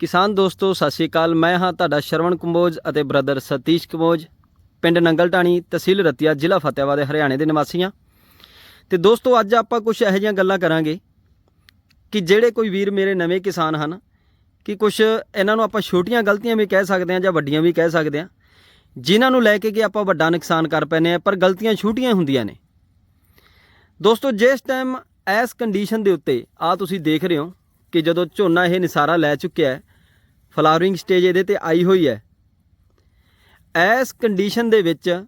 ਕਿਸਾਨ ਦੋਸਤੋ, ਸਤਿ ਸ਼੍ਰੀ ਅਕਾਲ। ਮੈਂ ਹਾਂ ਤੁਹਾਡਾ ਸ਼ਰਵਣ ਕੰਬੋਜ ਅਤੇ ਬ੍ਰਦਰ ਸਤੀਸ਼ ਕੰਬੋਜ। ਪਿੰਡ ਨੰਗਲਟਾਣੀ ਤਹਿਸੀਲ ਰਤੀਆ, ਜ਼ਿਲ੍ਹਾ ਫਤਿਆਬਾਦ ਹਰਿਆਣੇ ਦੇ ਨਿਵਾਸੀ ਹਾਂ ਤੇ ਦੋਸਤੋ, ਅੱਜ ਆਪਾਂ ਕੁਝ ਇਹੋ ਜਿਹੀਆਂ ਗੱਲਾਂ ਕਰਾਂਗੇ ਕਿ ਜਿਹੜੇ ਕੋਈ ਵੀਰ ਮੇਰੇ ਨਵੇਂ ਕਿਸਾਨ ਹਨ, ਕਿ ਕੁਝ ਇਹਨਾਂ ਨੂੰ ਆਪਾਂ ਛੋਟੀਆਂ ਗਲਤੀਆਂ ਵੀ ਕਹਿ ਸਕਦੇ ਹਾਂ ਜਾਂ ਵੱਡੀਆਂ ਵੀ ਕਹਿ ਸਕਦੇ ਹਾਂ, ਜਿਨ੍ਹਾਂ ਨੂੰ ਲੈ ਕੇ ਕਿ ਆਪਾਂ ਵੱਡਾ ਨੁਕਸਾਨ ਕਰ ਪੈਨੇ ਆ ਪਰ ਗਲਤੀਆਂ ਛੋਟੀਆਂ ਹੁੰਦੀਆਂ ਨੇ। ਦੋਸਤੋ, ਜਿਸ ਟਾਈਮ ਇਸ ਕੰਡੀਸ਼ਨ ਦੇ ਉੱਤੇ ਆ ਤੁਸੀਂ ਦੇਖ ਰਹੇ ਹੋ ਕਿ ਜਦੋਂ ਝੋਨਾ ਇਹ ਨਿਸਾਰਾ ਲੈ ਚੁੱਕਿਆ ਹੈ, ਫਲਾਵਰਿੰਗ ਸਟੇਜ ਇਹਦੇ ਤੇ ਆਈ ਹੋਈ ਹੈ। ਐਸ ਕੰਡੀਸ਼ਨ ਦੇ ਵਿੱਚ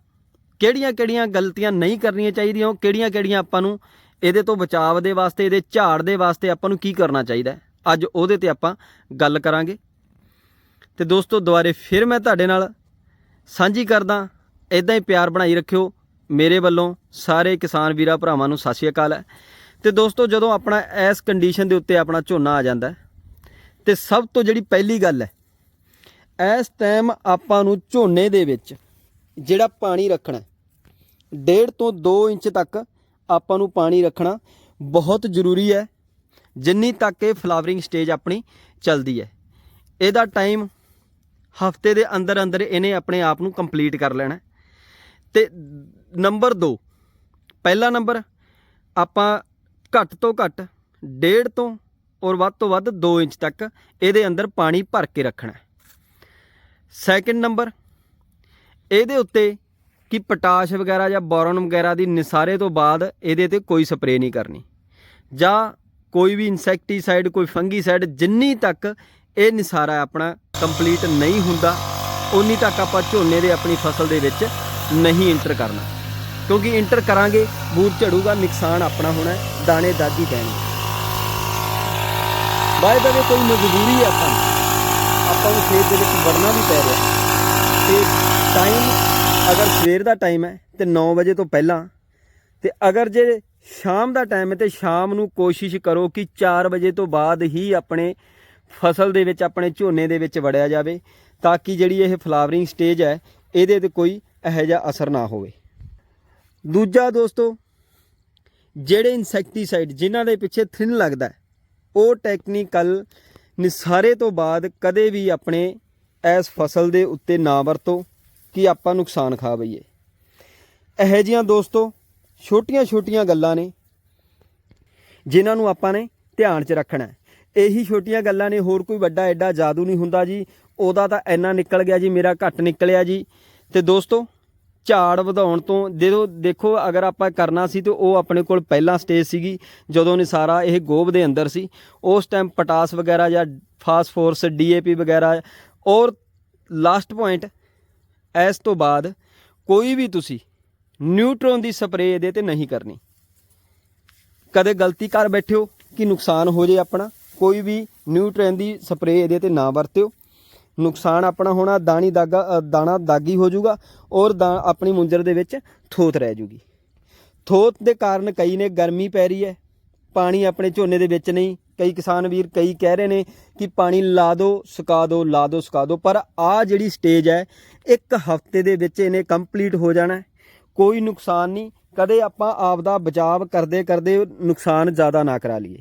ਕਿਹੜੀਆਂ-ਕਿਹੜੀਆਂ ਗਲਤੀਆਂ ਨਹੀਂ ਕਰਨੀਆਂ ਚਾਹੀਦੀਆਂ, ਉਹ ਕਿਹੜੀਆਂ-ਕਿਹੜੀਆਂ ਆਪਾਂ ਨੂੰ ਇਹਦੇ ਤੋਂ ਬਚਾਅ ਦੇ ਵਾਸਤੇ, ਇਹਦੇ ਝਾੜ ਦੇ ਵਾਸਤੇ ਆਪਾਂ ਨੂੰ ਕੀ ਕਰਨਾ ਚਾਹੀਦਾ ਅੱਜ ਉਹਦੇ ਤੇ ਆਪਾਂ ਗੱਲ ਕਰਾਂਗੇ। ਤੇ ਦੋਸਤੋ, ਦੁਬਾਰੇ ਫਿਰ ਮੈਂ ਤੁਹਾਡੇ ਨਾਲ ਸਾਂਝੀ ਕਰਦਾ ਇਦਾਂ ਹੀ ਪਿਆਰ ਬਣਾਈ ਰੱਖਿਓ। ਮੇਰੇ ਵੱਲੋਂ ਸਾਰੇ ਕਿਸਾਨ ਵੀਰਾਂ, ਭਰਾਵਾਂ ਨੂੰ ਸਤਿ ਸ਼੍ਰੀ ਅਕਾਲ ਹੈ। ਤੇ ਦੋਸਤੋ ਜਦੋਂ ਆਪਣਾ ਇਸ ਕੰਡੀਸ਼ਨ ਦੇ ਉੱਤੇ ਆਪਣਾ ਝੋਨਾ ਆ ਜਾਂਦਾ ਹੈ, ਤੇ ਸਭ ਤੋਂ ਜਿਹੜੀ ਪਹਿਲੀ ਗੱਲ ਹੈ ਇਸ ਟਾਈਮ ਆਪਾਂ ਨੂੰ ਝੋਨੇ ਦੇ ਵਿੱਚ ਜਿਹੜਾ ਪਾਣੀ ਰੱਖਣਾ ਡੇਢ ਤੋਂ 2 ਇੰਚ ਤੱਕ ਆਪਾਂ ਨੂੰ ਪਾਣੀ ਰੱਖਣਾ ਬਹੁਤ ਜ਼ਰੂਰੀ ਹੈ ਜਿੰਨੀ ਤੱਕ ਇਹ ਫਲਾਵਰਿੰਗ ਸਟੇਜ ਆਪਣੀ ਚੱਲਦੀ ਹੈ ਇਹਦਾ ਟਾਈਮ ਹਫ਼ਤੇ ਦੇ ਅੰਦਰ ਅੰਦਰ ਇਹਨੇ ਆਪਣੇ ਆਪ ਨੂੰ ਕੰਪਲੀਟ ਕਰ ਲੈਣਾ ਹੈ। ਤੇ ਨੰਬਰ 2 ਪਹਿਲਾ ਨੰਬਰ ਆਪਾਂ ਘੱਟ ਤੋਂ ਘੱਟ ਡੇਢ ਤੋਂ ਔਰ ਵੱਧ ਤੋਂ ਵੱਧ 2 ਇੰਚ ਤੱਕ ਇਹਦੇ ਅੰਦਰ ਪਾਣੀ ਭਰ ਕੇ ਰੱਖਣਾ ਸੈਕਿੰਡ ਨੰਬਰ ਇਹਦੇ ਉੱਤੇ ਕਿ ਪੋਟਾਸ਼ ਵਗੈਰਾ ਜਾਂ ਬੋਰਨ ਵਗੈਰਾ ਦੀ ਨਿਸਾਰੇ ਤੋਂ ਬਾਅਦ ਇਹਦੇ ਤੇ ਕੋਈ ਸਪਰੇਅ ਨਹੀਂ ਕਰਨੀ। ਜਾਂ ਕੋਈ ਵੀ ਇਨਸੈਕਟੀਸਾਈਡ, ਕੋਈ ਫੰਗੀਸਾਈਡ ਜਿੰਨੀ ਤੱਕ ਇਹ ਨਿਸਾਰਾ ਆਪਣਾ ਕੰਪਲੀਟ ਨਹੀਂ ਹੁੰਦਾ ਉਨੀ ਤੱਕ ਆਪਾਂ ਝੋਨੇ ਦੇ ਆਪਣੀ ਫਸਲ ਦੇ ਵਿੱਚ ਨਹੀਂ ਇੰਟਰ ਕਰਨਾ। ਕਿਉਂਕਿ ਇੰਟਰ ਕਰਾਂਗੇ ਬੂਰ ਝੜੂਗਾ, ਨੁਕਸਾਨ ਆਪਣਾ ਹੋਣਾ, ਦਾਣੇ ਦਾਗੀ ਪੈਣਗੇ ਬਾਏ ਦਾ ਕੋਈ ਮਜਬੂਰੀ ਹੈ ਆਪਾਂ ਨੂੰ। ਆਪਾਂ ਨੂੰ ਖੇਤ ਦੇ ਵਿੱਚ ਵੜਨਾ ਵੀ ਪੈ ਰਿਹਾ। ਤੇ ਟਾਈਮ ਅਗਰ ਸਵੇਰ ਦਾ ਟਾਈਮ ਹੈ ਤੇ 9 ਵਜੇ ਤੋਂ ਪਹਿਲਾਂ, ਤੇ ਅਗਰ ਜੇ ਸ਼ਾਮ ਦਾ ਟਾਈਮ ਹੈ ਤੇ ਸ਼ਾਮ ਨੂੰ ਕੋਸ਼ਿਸ਼ ਕਰੋ ਕਿ 4 ਵਜੇ ਤੋਂ ਬਾਅਦ ਹੀ ਆਪਣੇ ਫਸਲ ਦੇ ਵਿੱਚ, ਆਪਣੇ ਝੋਨੇ ਦੇ ਵਿੱਚ ਵੜਿਆ ਜਾਵੇ, ਤਾਂ ਕਿ ਜਿਹੜੀ ਇਹ ਫਲਾਵਰਿੰਗ ਸਟੇਜ ਹੈ, ਇਹਦੇ ਤੇ ਕੋਈ ਇਹੋ ਜਿਹਾ ਅਸਰ ਨਾ ਹੋਵੇ। ਦੂਜਾ ਦੋਸਤੋ, ਜਿਹੜੇ ਇਨਸੈਕਟੀਸਾਈਡ ਜਿਨ੍ਹਾਂ ਦੇ ਪਿੱਛੇ ਥਿਨ ਲੱਗਦਾ ਉਹ ਟੈਕਨੀਕਲ ਨਿਸਾਰੇ ਤੋਂ ਬਾਅਦ ਕਦੇ ਵੀ ਆਪਣੇ ਇਸ ਫਸਲ ਦੇ ਉੱਤੇ ਨਾ ਵਰਤੋ, ਕਿ ਆਪਾਂ ਨੁਕਸਾਨ ਖਾ ਬਈਏ। ਇਹੋ ਜਿਹੀਆਂ ਦੋਸਤੋ, ਛੋਟੀਆਂ-ਛੋਟੀਆਂ ਗੱਲਾਂ ਨੇ, ਜਿਨ੍ਹਾਂ ਨੂੰ ਆਪਾਂ ਨੇ ਧਿਆਨ 'ਚ ਰੱਖਣਾ ਇਹੀ ਛੋਟੀਆਂ ਗੱਲਾਂ ਨੇ, ਹੋਰ ਕੋਈ ਵੱਡਾ ਐਡਾ ਜਾਦੂ ਨਹੀਂ ਹੁੰਦਾ ਜੀ। ਉਹਦਾ ਤਾਂ ਇੰਨਾ ਨਿਕਲ ਗਿਆ ਜੀ, ਮੇਰਾ ਘੱਟ ਨਿਕਲਿਆ ਜੀ। ਤੇ ਦੋਸਤੋ ਝਾੜ ਵਧਾਉਣ ਤੋਂ ਜਦੋਂ ਦੇਖੋ, ਅਗਰ ਆਪਾਂ ਕਰਨਾ ਸੀ ਤੇ ਉਹ ਆਪਣੇ ਕੋਲ ਪਹਿਲਾਂ ਸਟੇਜ ਸੀਗੀ, ਜਦੋਂ ਨਿਸਾਰਾ ਇਹ ਗੋਬ ਦੇ ਅੰਦਰ ਸੀ। ਉਸ ਟਾਈਮ ਪਟਾਸ ਵਗੈਰਾ ਜਾਂ ਫਾਸਫੋਰਸ ਡੀਏਪੀ ਵਗੈਰਾ, ਔਰ ਲਾਸਟ ਪੁਆਇੰਟ ਇਸ ਤੋਂ ਬਾਅਦ ਕੋਈ ਵੀ ਤੁਸੀਂ ਨਿਊਟ੍ਰੋਨ ਦੀ ਸਪਰੇਅ ਇਹਦੇ ਤੇ ਨਹੀਂ ਕਰਨੀ। ਕਦੇ ਗਲਤੀ ਕਰ ਬੈਠਿਓ ਕਿ ਨੁਕਸਾਨ ਹੋ ਜੇ ਆਪਣਾ, ਕੋਈ ਵੀ ਨਿਊਟ੍ਰੋਨ ਦੀ ਸਪਰੇਅ ਇਹਦੇ ਤੇ ਨਾ ਵਰਤਿਓ। ਨੁਕਸਾਨ ਆਪਣਾ ਹੋਣਾ, ਦਾਣੀ ਦਾਗਾ ਦਾਣਾ ਦਾਗੀ ਹੋ ਜਾਊਗਾ ਔਰ ਦਾ- ਆਪਣੀ ਮੁੰਜਰ ਦੇ ਵਿੱਚ ਥੋਤ ਰਹਿ ਜੂਗੀ। ਥੋਤ ਦੇ ਕਾਰਨ ਕਈ ਨੇ ਗਰਮੀ ਪੈ ਰਹੀ ਹੈ, ਪਾਣੀ ਆਪਣੇ ਝੋਨੇ ਦੇ ਵਿੱਚ ਨਹੀਂ। ਕਈ ਕਿਸਾਨ ਵੀਰ ਕਈ ਕਹਿ ਰਹੇ ਨੇ ਕਿ ਪਾਣੀ ਲਾ ਦਿਓ ਸੁਕਾ ਦਿਓ ਲਾ ਦਿਓ ਸੁਕਾ ਦਿਓ ਪਰ ਆ ਜਿਹੜੀ ਸਟੇਜ ਹੈ, ਇੱਕ ਹਫ਼ਤੇ ਦੇ ਵਿੱਚ ਇਹਨੇ ਕੰਪਲੀਟ ਹੋ ਜਾਣਾ ਕੋਈ ਨੁਕਸਾਨ ਨਹੀਂ, ਕਦੇ ਆਪਾਂ ਆਪ ਦਾ ਬਚਾਅ ਕਰਦੇ ਕਰਦੇ ਨੁਕਸਾਨ ਜ਼ਿਆਦਾ ਨਾ ਕਰਾ ਲਈਏ।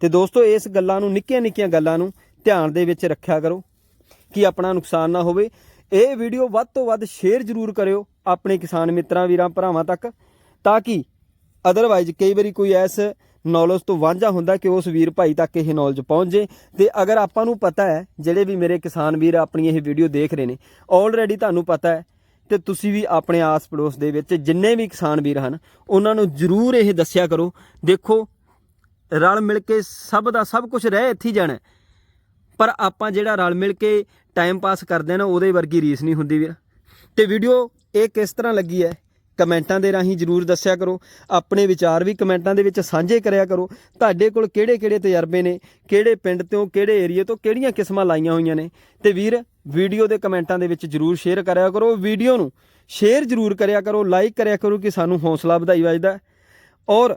ਤੇ ਦੋਸਤੋ, ਇਸ ਗੱਲਾਂ ਨੂੰ ਨਿੱਕੀਆਂ ਨਿੱਕੀਆਂ ਗੱਲਾਂ ਨੂੰ ਧਿਆਨ ਦੇ ਵਿੱਚ ਰੱਖਿਆ ਕਰੋ। ਕਿ ਆਪਣਾ ਨੁਕਸਾਨ ਨਾ ਹੋਵੇ। ਇਹ ਵੀਡੀਓ ਵੱਧ ਤੋਂ ਵੱਧ ਸ਼ੇਅਰ ਜ਼ਰੂਰ ਕਰਿਓ ਆਪਣੇ ਕਿਸਾਨ ਮਿੱਤਰਾਂ, ਵੀਰਾਂ, ਭਰਾਵਾਂ ਤੱਕ, ਤਾਂ ਕਿ ਅਦਰਵਾਈਜ਼ ਕਈ ਵਾਰੀ ਕੋਈ ਐਸ ਨੌਲੇਜ ਤੋਂ ਵਾਂਝਾ ਹੁੰਦਾ ਕਿ ਉਸ ਵੀਰ ਭਾਈ ਤੱਕ ਇਹ ਨੌਲੇਜ ਪਹੁੰਚ। ਜੇ ਤੇ ਅਗਰ ਆਪਾਂ ਨੂੰ ਪਤਾ ਹੈ, ਜਿਹੜੇ ਵੀ ਮੇਰੇ ਕਿਸਾਨ ਵੀਰ ਆਪਣੀ ਇਹ ਵੀਡੀਓ ਦੇਖ ਰਹੇ ਨੇ ਆਲਰੇਡੀ ਤੁਹਾਨੂੰ ਪਤਾ ਹੈ ਤੇ ਤੁਸੀਂ ਵੀ ਆਪਣੇ ਆਸ ਪੜੋਸ ਦੇ ਵਿੱਚ ਜਿੰਨੇ ਵੀ ਕਿਸਾਨ ਵੀਰ ਹਨ, ਉਹਨਾਂ ਨੂੰ ਜ਼ਰੂਰ ਇਹ ਦੱਸਿਆ ਕਰੋ। ਦੇਖੋ, ਰਲ ਮਿਲ ਕੇ ਸਭ ਦਾ ਸਭ ਕੁਝ ਰਹਿ ਇੱਥੇ ਹੀ ਜਾਣਾ ਪਰ ਆਪਾਂ ਜਿਹੜਾ ਰਲ ਮਿਲ ਕੇ ਟਾਈਮ ਪਾਸ ਕਰਦੇ ਨਾ, ਉਹਦੇ ਵਰਗੀ ਰੀਸ ਨਹੀਂ ਹੁੰਦੀ ਵੀਰ। ਤੇ ਵੀਡੀਓ ਇਹ ਕਿਸ ਤਰ੍ਹਾਂ ਲੱਗੀ ਹੈ? ਕਮੈਂਟਾਂ ਦੇ ਰਾਹੀਂ ਜਰੂਰ ਦੱਸਿਆ ਕਰੋ। ਆਪਣੇ ਵਿਚਾਰ ਵੀ ਕਮੈਂਟਾਂ ਦੇ ਵਿੱਚ ਸਾਂਝੇ ਕਰਿਆ ਕਰੋ। ਤੁਹਾਡੇ ਕੋਲ ਕਿਹੜੇ-ਕਿਹੜੇ ਤਜਰਬੇ ਨੇ? ਕਿਹੜੇ ਪਿੰਡ ਤੋਂ, ਕਿਹੜੇ ਏਰੀਏ ਤੋਂ, ਕਿਹੜੀਆਂ ਕਿਸਮਾਂ ਲਾਈਆਂ ਹੋਈਆਂ ਨੇ? ਤੇ ਵੀਰ ਵੀਡੀਓ ਦੇ ਕਮੈਂਟਾਂ ਦੇ ਵਿੱਚ ਜਰੂਰ ਸ਼ੇਅਰ ਕਰਿਆ ਕਰੋ। ਵੀਡੀਓ ਨੂੰ ਸ਼ੇਅਰ ਜਰੂਰ ਕਰਿਆ ਕਰੋ। ਲਾਈਕ ਕਰਿਆ ਕਰੋ ਕਿ ਸਾਨੂੰ ਹੌਸਲਾ ਵਧਾਈ ਵੱਜਦਾ ਔਰ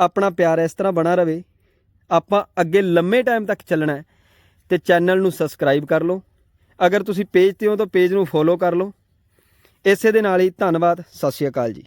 ਆਪਣਾ ਪਿਆਰ ਇਸ ਤਰ੍ਹਾਂ ਬਣਾ ਰਵੇ। ਆਪਾਂ ਅੱਗੇ ਲੰਮੇ ਟਾਈਮ ਤੱਕ ਚੱਲਣਾ ਹੈ। ਤੇ ਚੈਨਲ ਨੂੰ ਸਬਸਕ੍ਰਾਈਬ ਕਰ ਲਓ। ਅਗਰ ਤੁਸੀਂ ਪੇਜ ਤੇ ਹੋ ਤਾਂ ਪੇਜ ਨੂੰ ਫੋਲੋ ਕਰ ਲਓ। ਇਸੇ ਦੇ ਨਾਲ ਹੀ ਧੰਨਵਾਦ। ਸਤਿ ਸ਼੍ਰੀ ਅਕਾਲ ਜੀ।